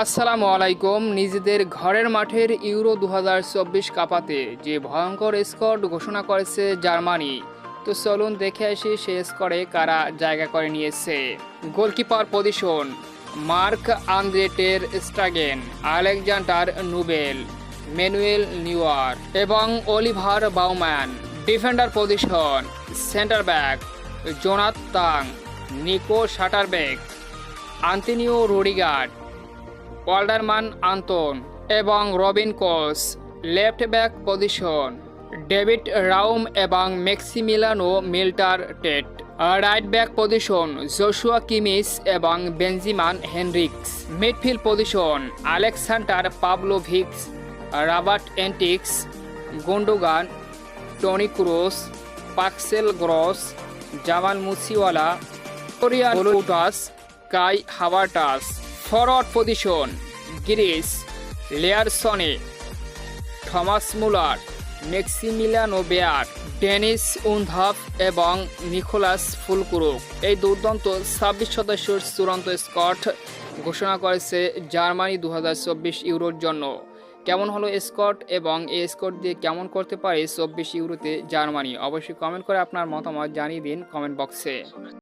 আসসালামু আলাইকুম। নিজেদের ঘরের মাঠের ইউরো দু হাজার চব্বিশ কাপাতে যে ভয়ঙ্কর স্কোর ঘোষণা করেছে জার্মানি, তো চলুন দেখে আসি সে স্কোরে কারা জায়গা করে নিয়েছে। Goalkeeper position, mark আন্দ্রেটের Stegen, Alexander Nubel Manuel Neuer এবং Oliver Baumann. Defender position, centre back Jonathan Tah, Nico Schlotterbeck Antonio Rudiger Waldemar Anton এবং Robin Koch left back position David Raum এবং Maximilian Mittelstadt. Right back position Joshua Kimmich এবং Benjamin Henrichs. Midfield position Aleksandar Pavlovic Robert Andrich Gundogan Toni Kroos Pascal Gross Jamal Musiala Korean Kai Havertz forward position, Greece Leroy Sane Thomas Muller Maximilian Beier, Deniz Undav এবং Niclas ফুলকুরুক। এই দুর্দান্ত ছাব্বিশ সদস্যের চূড়ান্ত Scott ঘোষণা করেছে Germany দু হাজার চব্বিশ ইউরোর জন্য। কেমন হলো স্কট এবং এই স্কট দিয়ে কেমন করতে পারে চব্বিশ ইউরোতে জার্মানি? অবশ্যই কমেন্ট করে আপনার মতামত জানিয়ে দিন কমেন্ট বক্সে।